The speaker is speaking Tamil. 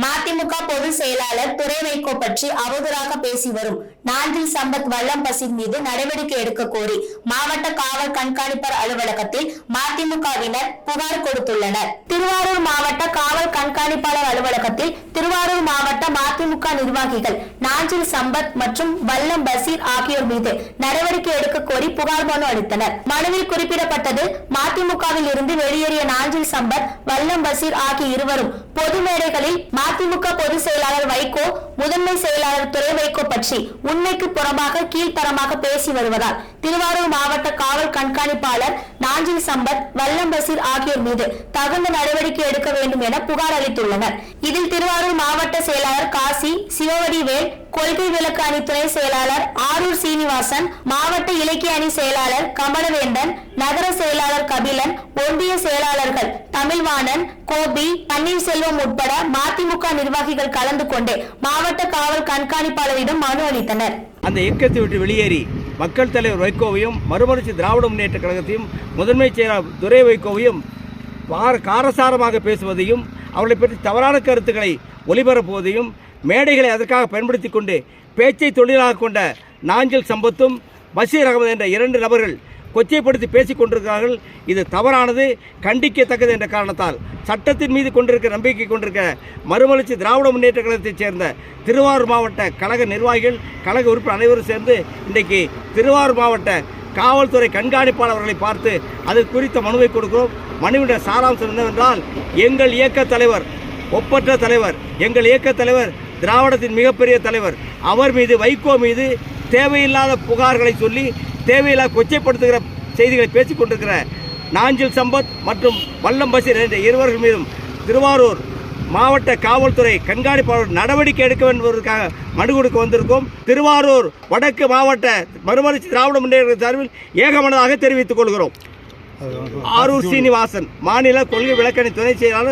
மதிமுக பொதுச் செயலாளர் துறை வைகோ பற்றி அவதூறாக பேசி வரும். நாஞ்சில் சம்பத் வல்லம் பசின் மீது நடவடிக்கை எடுக்க கோரி மாவட்ட காவல் கண்காணிப்பர் அலுவலகத்தில் மதிமுகவினர் புகார் கொடுத்துள்ளனர். திருவாரூர் மாவட்ட காவல் கண்காணிப்பாளர் அலுவலகத்தில் திருவாரூர் மாவட்ட நிர்வாகிகள் நாஞ்சில் சம்பத் மற்றும் வல்லம் பசீர் ஆகியோர் மீது நடவடிக்கை எடுக்க கோரி புகார் மனு அளித்தனர். மனுவில் குறிப்பிடப்பட்டது மதிமுகவில் இருந்து வெளியேறிய நாஞ்சில் சம்பத் வல்லம் பசீர் ஆகிய இருவரும் பொது மேடைகளில் மதிமுக பொதுச் செயலாளர் வைகோ முதன்மை செயலாளர் துறை வைகோ பற்றி உண்மைக்கு புறம்பாக கீழ்த்தரமாக பேசி வருவதால் திருவாரூர் மாவட்ட காவல் கண்காணிப்பாளர் நாஞ்சில் சம்பத் வல்லம் பசீர் ஆகியோர் மீது தகுந்த நடவடிக்கை எடுக்க வேண்டும் என புகார் அளித்துள்ளனர். இதில் திருவாரூர் மாவட்ட செயலாளர் காசி சிவவடி வேல் கொள்கை விளக்கு அணி துணை செயலாளர் ஆரூர் சீனிவாசன் மாவட்ட இலக்கிய அணி செயலாளர் கமலவேந்தன் நகர செயலாளர் கபிலன் ஒன்றிய செயலாளர்கள் தமிழ்வாணன் கோபி பன்னீர்செல்வம் உட்பட மதிமுக நிர்வாகிகள் கலந்து கொண்டு மாவட்ட காவல் கண்காணிப்பாளரிடம் மனு அளித்தனர். அந்த இயக்கத்தை விட்டு வெளியேறி மக்கள் தலைவர் வைகோவையும் மறுமலர்ச்சி திராவிட முன்னேற்ற கழகத்தையும் முதன்மை செயலாளர் துரை வைகோவையும் வார காரசாரமாக பேசுவதையும் அவர்களை பற்றி தவறான கருத்துக்களை ஒளிபரப்புவதையும் மேடைகளை அதற்காக பயன்படுத்தி கொண்டு பேச்சை தொழிலாக கொண்ட நாஞ்சல் சம்பத்தும் பஷீர் அகமது என்ற இரண்டு நபர்கள் கொச்சைப்படுத்தி பேசிக் கொண்டிருக்கிறார்கள். இது தவறானது கண்டிக்கத்தக்கது என்ற காரணத்தால். சட்டத்தின் மீது கொண்டிருக்க நம்பிக்கை கொண்டிருக்க மறுமலர்ச்சி திராவிட முன்னேற்ற கழகத்தைச் சேர்ந்த திருவாரூர் மாவட்ட கழக நிர்வாகிகள் கழக உறுப்பினர் அனைவரும் சேர்ந்து இன்றைக்கு திருவாரூர் மாவட்ட காவல்துறை கண்காணிப்பாளர்களை பார்த்து அது குறித்த மனுவை கொடுக்கிறோம். மனுவிட சாராம்சம் என்னவென்றால் எங்கள் இயக்க தலைவர் ஒப்பற்ற தலைவர் எங்கள் இயக்க தலைவர் திராவிடத்தின் மிகப்பெரிய தலைவர் அவர் மீது வைகோ மீது தேவையில்லாத புகார்களை சொல்லி தேவையில்லாத கொச்சைப்படுத்துகிற செய்திகளை பேசிக் கொண்டிருக்கிற நாஞ்சில் சம்பத் மற்றும் வல்லம் பஷீர் என்ற இருவர்கள் மீதும் திருவாரூர் மாவட்ட காவல்துறை கண்காணிப்பாளர் நடவடிக்கை எடுக்க வேண்டும் என்பதற்காக மனு கொடுக்க வந்திருக்கோம். திருவாரூர் வடக்கு மாவட்ட மறுமலர்ச்சி திராவிட முன்னேற்ற சார்பில் ஏகமனதாக தெரிவித்துக் கொள்கிறோம். ஆரூர் சீனிவாசன் மாநில கொள்கை விளக்கணி துணை செயலாளர்